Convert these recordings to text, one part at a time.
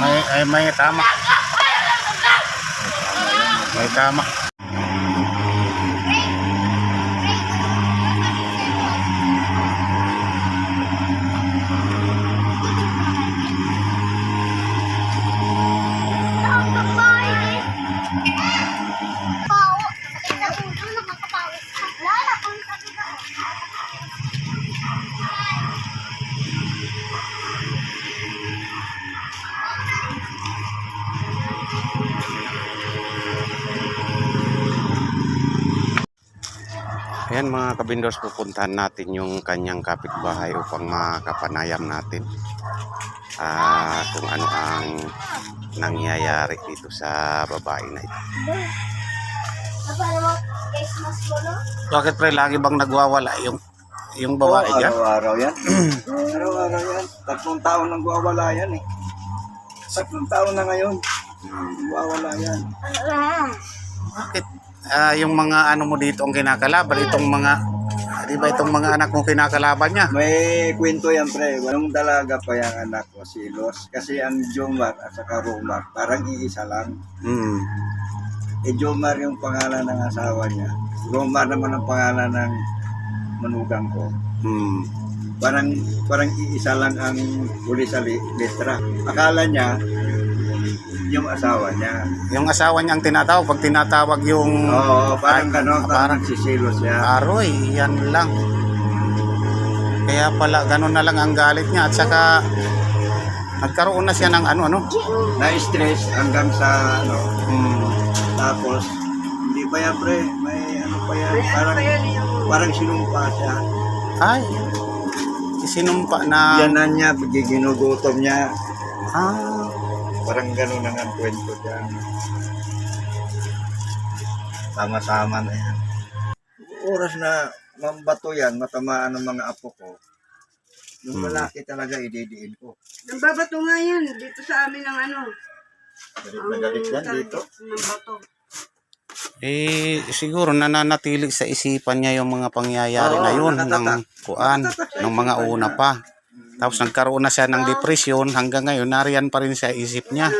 May, ay, may tama. May tama. Mga kabindors, pupuntahan natin yung kanyang kapitbahay upang makapanayam natin ah kung ano ang nangyayari dito sa babae na ito. Bakit pre, lagi bang nagwawala yung yung babae dyan? Araw-araw yan. araw-araw yan. Tatlong taon nang wawala yan eh. Tatlong taon na ngayon. Wawala yan. Bakit ah, yung mga ano mo dito ang kinakalaban? Itong mga, di ba itong mga anak mo kinakalaban niya? May kwento yan pre. Walang dalaga pa yung anak ko, si Los. Kasi ang Jomar at saka Romar, parang iisa lang. Hmm. Eh Jomar yung pangalan ng asawa niya. Romar naman ang pangalan ng manugang ko. Hmm. Parang parang iisa lang ang huli sa letra. Akala niya yung asawa niya. Yung asawa niya ang tinatawag. Pag tinatawag yung Oo, parang gano'n, parang parang sisilos siya. aroy, yan lang. Kaya pala, ganun na lang ang galit niya. At saka, nagkaroon na siya ng ano, ano? Na-stress hanggang sa ano, Hmm. tapos hindi pa yan pre, may ano pa yan, parang, parang sinumpa siya. Ay, sinumpa na, Yanan niya, giginugutom niya, ah, parang gano'n na ang kwento dyan. Sama-sama na yan. Oras na mambato yan, matamaan ng mga apo ko, yung Hmm. malaki talaga ididiin ko. Nambabato nga yan dito sa amin ng ano. Galit na galit yan dito. Ng bato. eh, siguro nananatilig sa isipan niya yung mga pangyayari Oo, na yun, ng kuan, ng mga una pa. Tapos nagkaroon na siya ng depression hanggang ngayon, nariyan pa rin sa isip niya.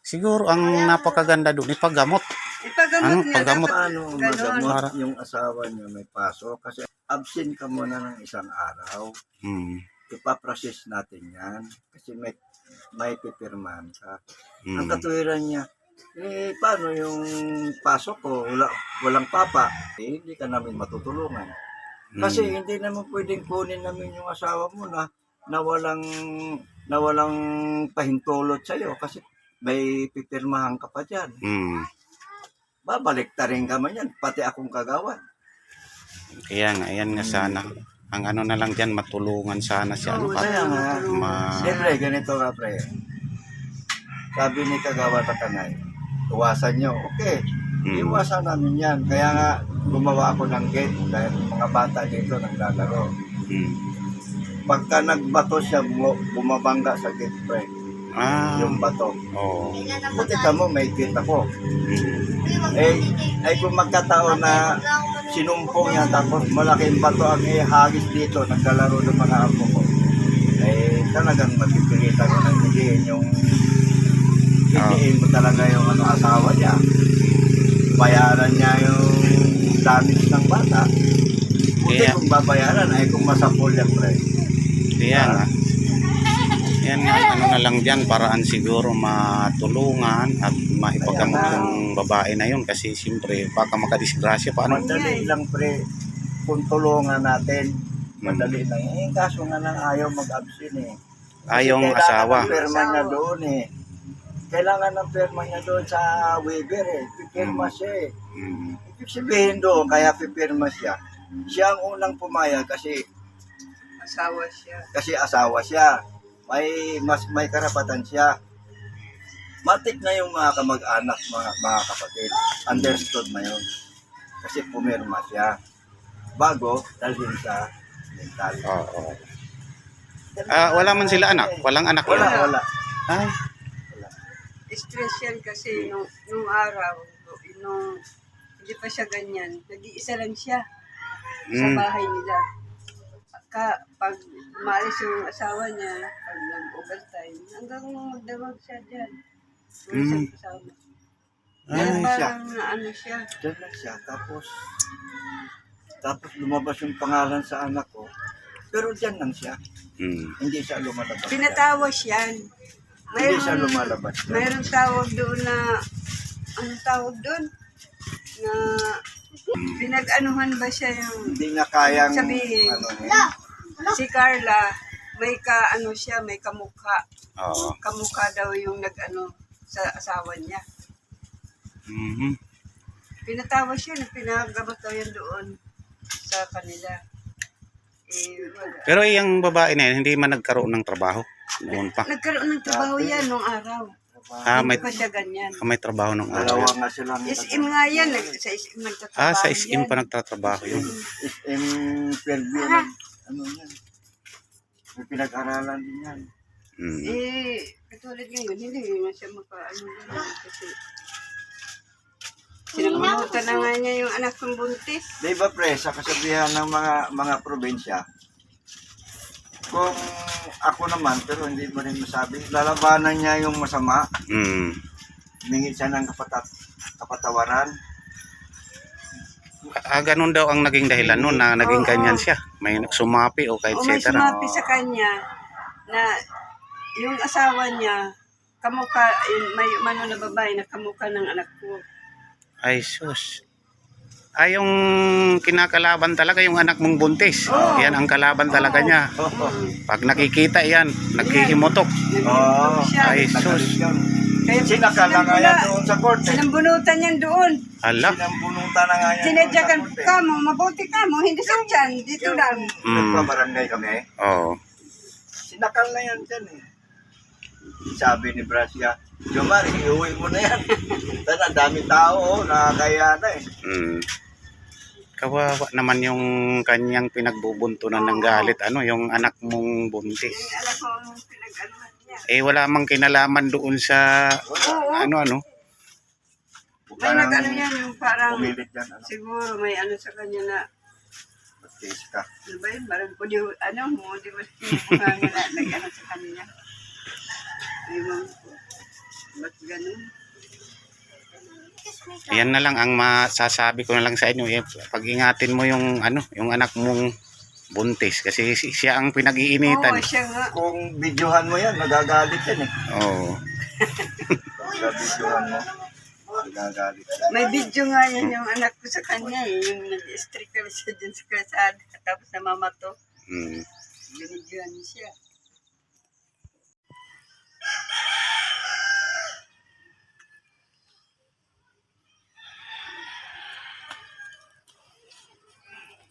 Siguro ang napakaganda doon, ipagamot. Ipagamot Ano, niya. paggamot? Paano magamot Para- yung asawa niyo may paso? Kasi absent ka muna ng isang araw. Hmm. Ipaprocess natin yan. Kasi may, may pipirmahan ka. Ang Hmm. katuwiran niya, eh, paano yung pasok ko? Wala, walang papa. Eh, hindi ka namin matutulungan. Kasi Hmm. hindi naman pwedeng kunin namin yung asawa mo na na walang, na walang pahintulot sa'yo. Kasi may pipirmahan ka pa dyan. Hmm. Babalik ta rin ka man yan, pati akong kagawan. Kaya nga, ayan nga sana. Ang ano na lang dyan, matulungan sana siya. Ano, nga, ma... siyempre, ganito nga pre. Sabi ni Kagawa Tatanay, iwasan nyo. Okay, Hmm. iwasan namin yan. Kaya nga, gumawa ako ng gate dahil mga bata dito naglalaro. Hmm. Pagka nagbato siya, bu- bumabangga sa gate pre, Ah, yung bato. oo. Buti ka mo, may gate ako. Hmm. Eh, ay kung magkataon na sinumpong niya tapos malaking bato ang ihagis dito, naglalaro ng mga apo ko. Eh, talagang mapipilitan ko nang higiin yung higiin mo talaga yung ano, asawa niya. Bayaran niya yung damage ng bata. Buti Kaya- kung babayaran ay kung masapol yan, pre. Kaya nga. Yan nga, ano na lang dyan, paraan siguro matulungan at maipagamot yung babae na yun kasi siyempre baka makadisgrasya pa ano. Madali lang, pre. Kung tulungan natin, madali lang. Eh, kaso nga lang ayaw mag-absent eh. Ayong Kailangan asawa. ng perma niya doon eh. Kailangan ng perma niya doon sa waiver eh. Pipirma siya eh. Hmm. Ibig sabihin doon, kaya pipirma siya. Siya ang unang pumayag kasi Asawa siya. kasi asawa siya. May mas may karapatan siya. Matik na yung mga kamag-anak, mga, mga kapatid. Understood na yun. Kasi pumirma siya. Bago, dalhin sa mental. Oo. Ah, wala man sila anak? Walang anak Wala, yun? wala. Ay, Stress yan kasi nung, nung araw, nung hindi pa siya ganyan, nag-iisa lang siya sa Mm. bahay nila. Ka, pag umalis yung asawa niya, pag nag-overtime, hanggang magdamag siya dyan. Mm. kasama. Kaya Ay, parang na ano siya. Diyan lang siya. Tapos, tapos lumabas yung pangalan sa anak ko. Pero diyan lang siya. Mm. Hindi siya lumalabas. Pinatawas yan. Hindi siya lumalabas. Mayroong tawag doon na, ano tawag doon? Na, pinag-anuhan ba siya yung, Hindi niya kayang, Sabihin. ano, eh, si Carla, may ka, ano siya, may kamukha. Oo. Kamukha daw yung nag-ano sa asawa niya. Mhm. Pinatawas siya, pinagamat daw yan doon sa kanila. Eh, wala. Pero yung babae na yun, hindi man nagkaroon ng trabaho noon pa. Nagkaroon ng trabaho yan nung araw. Ah, may, Hindi siya ganyan. ah, may trabaho nung dalawa araw. nga silang SM nga yan, nag- sa SM nagtatrabaho Ah, sa SM yan. pa nagtatrabaho yun. SM Fairview. ng- Ano yan? May pinag-aralan din yan. Mm. Eh, katulad ngayon, hindi nga siya makaano ganun kasi sinamunutan na nga niya yung anak kong buntis. Di ba pre, sa kasabihan ng mga mga probinsya, kung ako naman, pero hindi mo rin masabi, lalabanan niya yung masama, Mm. humingi siya ng kapatat, kapatawaran. Ah, ganun daw ang naging dahilan noon na naging Oo. ganyan siya. May sumapi o kahit O may etc. sumapi sa kanya na yung asawa niya, kamukha, may umano na babae na kamukha ng anak ko. Ay, sus. Ay, yung kinakalaban talaga yung anak mong buntis. Oo. Yan ang kalaban talaga niya. Pag nakikita yan. Naghihimutok siya. Ay, sus. Kaya Sinakala nga yan doon sa korte. Sinambunutan yan doon. Ala. Sinambunutan na nga yan Sinadyakan ka mo, mabuti ka mo, hindi sa dyan, dito lang. Mm. Nagpabarangay kami. Oo. Sinakal na yan dyan eh. Sabi ni Brasia, Jomar, iuwi mo na yan. Tana, dami tao, oh, nakakaya na eh. Mm. Kawawa naman yung kanyang pinagbubuntunan ng galit. Ano, yung anak mong buntis. Eh, wala mang kinalaman doon sa, Oo. ano-ano. May nag-ano yan, yung parang, Pumilit yan, ano, siguro may ano sa kanya na, mag-taste ka. ano ba yun, parang kung di, ano mo, di ba nag-ano sa kanya. Ewan ko. Ba't ganun? Yan na lang ang masasabi ko na lang sa inyo. Eh, pag-ingatin mo yung, ano, yung anak mong buntis. Kasi si- siya ang Oo, pinag-iinitan. siya nga. Kung videohan mo yan, magagalit yan eh. Oo. Pagka videohan mo, magagalit. May video nga yan yung anak ko sa kanya eh, yung nag-streaker siya dyan sa kalsada, tapos na mama to, Mm. binidyohan siya.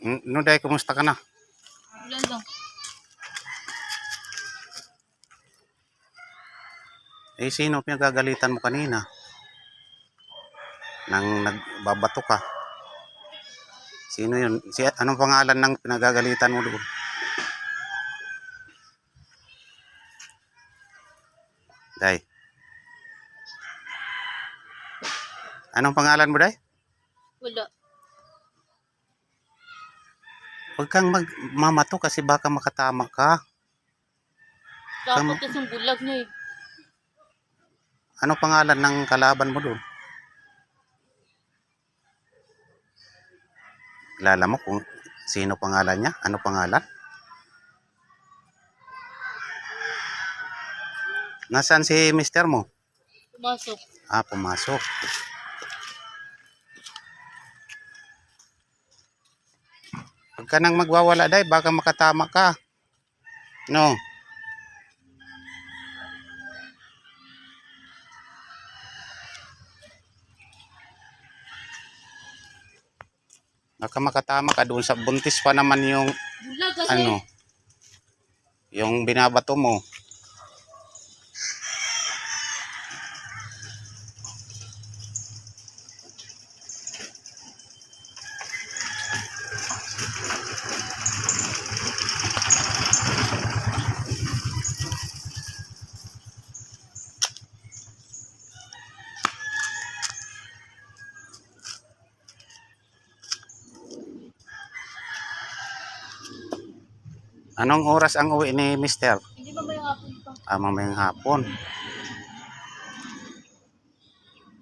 Nuday, kumusta ka na? Wala lang. Eh, sino pinagagalitan mo kanina? Nang nagbabato ka. Sino yun? Si, anong pangalan ng pinagagalitan mo doon? Day. Anong pangalan mo, Day? Wala. Huwag kang magmamato kasi baka makatama ka. Takot kasi yung bulag niya eh. Anong pangalan ng kalaban mo doon? Kilala mo kung sino pangalan niya? Ano pangalan? Nasaan si mister mo? Pumasok. Ah, pumasok. Huwag ka nang magwawala, day. Baka makatama ka. No. Baka makatama ka doon sa buntis pa naman yung ano yung binabato mo. Anong oras ang uwi ni Mister? Hindi mamayang hapon pa. Ah, mamayang hapon.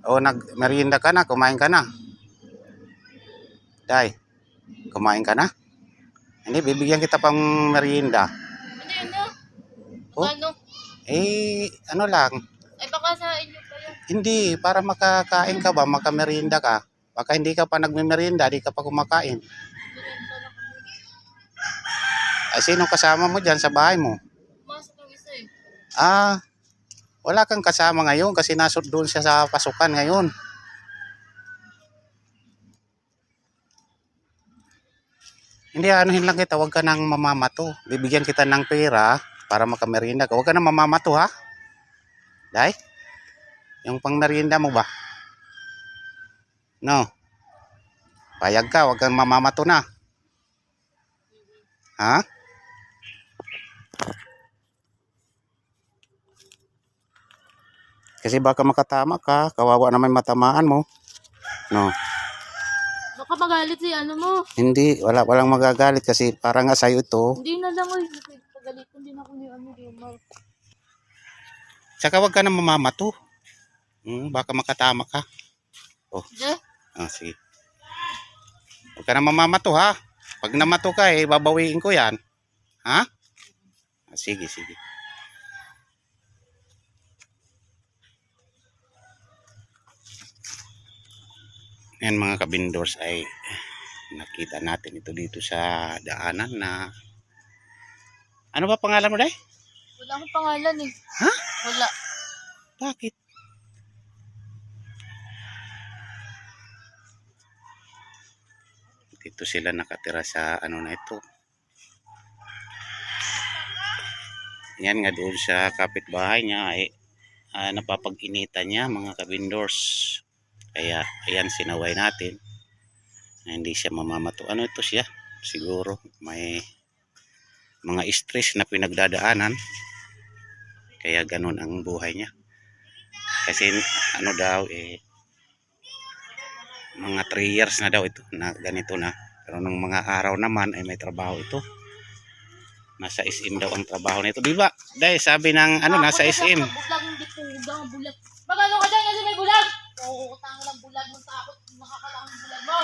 O, nag-merienda ka na? Kumain ka na? Day, kumain ka na? Hindi, bibigyan kita pang merienda. Ano yun na? Oh. Ano? Eh, ano lang, Ay baka sa inyo pa yan. hindi, para makakain ka ba, makamerienda ka. Baka hindi ka pa nagmimerienda, di ka pa kumakain. Ay, sino kasama mo dyan sa bahay mo? Masok yung isa eh. Ah, wala kang kasama ngayon kasi nasod doon siya sa pasukan ngayon. Hindi, anuhin lang kita, huwag ka nang mamamato. Bibigyan kita ng pera para makamerienda ka. Huwag ka nang mamamato, ha? Day? Yung pang merienda mo ba? No. Payag ka, huwag kang mamamato na. Ha? Kasi baka makatama ka, kawawa naman matamaan mo. No. Baka magalit si ano mo. Hindi, wala walang magagalit kasi para nga sa'yo ito. Hindi na lang oy. Pagalitan din ako ni ano ni Omar. Tsaka wag ka na mamamato. Hmm, baka makatama ka. Hindi. Ah, sige. Huwag ka na mamamato ha. Pag namato ka eh, babawiin ko yan. Ha? Ah, sige, sige. Yan mga kabindors ay nakita natin ito dito sa daanan na ano ba pangalan mo day? Wala akong pangalan eh. Ha? Wala. Bakit? Dito sila nakatira sa ano na ito. Yan nga doon sa kapitbahay niya ay ah, napapag-initan niya mga kabindors. Kaya ayan sinaway natin. Na hindi siya mamamato. Ano ito siya? Siguro may mga stress na pinagdadaanan. Kaya ganun ang buhay niya. Kasi ano daw eh mga 3 years na daw ito na ganito na. Pero nung mga araw naman ay may trabaho ito. Nasa SM daw ang trabaho nito. Di ba? Dahil sabi ng ano nasa SM. Bulag hindi pugang bulag. Magano ka dyan kasi may bulag? Oo, utang lang bulag mo takot. Makakalang ang bulag mo.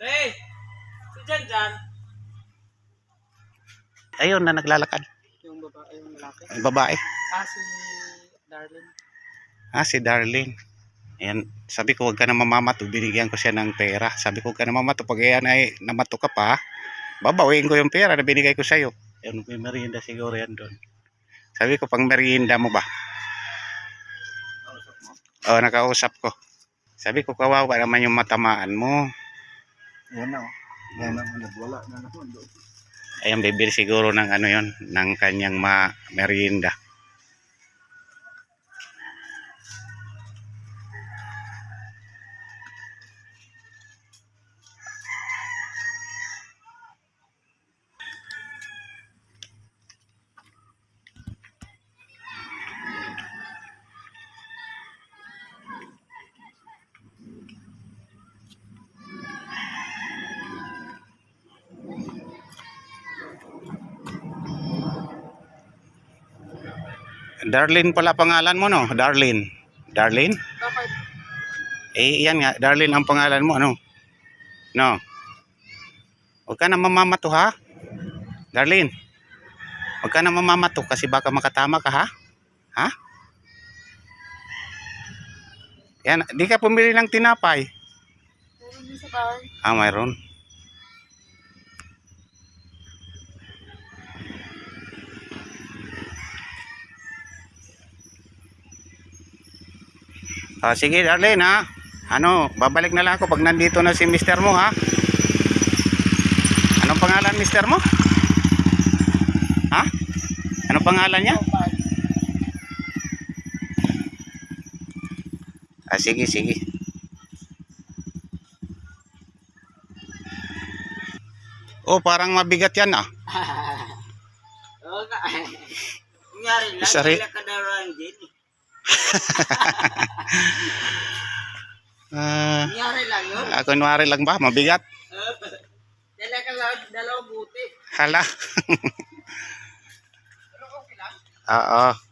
Tre! Jan Jan. Ayun na naglalakad. Yung babae, yung lalaki. Ang babae. Ah, si Darlene. Ah, si Darlene. Ayan, sabi ko huwag ka na mamamato. Binigyan ko siya ng pera. Sabi ko huwag ka na mamato. Pag yan ay namato ka pa, babawiin ko yung pera na binigay ko sa'yo. Ayun, may merienda siguro yan doon. Sabi ko, pang merienda mo ba? Oo, nakausap ko. Sabi ko, kawawa naman yung matamaan mo. Yan na. Yan na. Wala na naman doon. Ayan, bibili siguro ng ano yon ng kanyang ma merienda. Darlene pala pangalan mo, no? Darlene. Darlene? Bakit? Eh, yan nga. Darlene ang pangalan mo, ano? No? Huwag ka na mamamato, ha? Darlene. Huwag ka na mamamato kasi baka makatama ka, ha? Ha? Yan, di ka pumili ng tinapay. Meron sa bahay. Ah, mayroon. Ah, sige, Darlene, ha? Ano, babalik na lang ako pag nandito na si mister mo, ha? Anong pangalan mister mo? Ha? Anong pangalan niya? Ah, sige, sige. Oh, parang mabigat yan ah. Oo ka. Kunyari lang, Sorry. kailan ka daw lang yun. ah, kunwari lang ba? Mabigat? Dala ka lang, dalawang buti. Hala. Oo.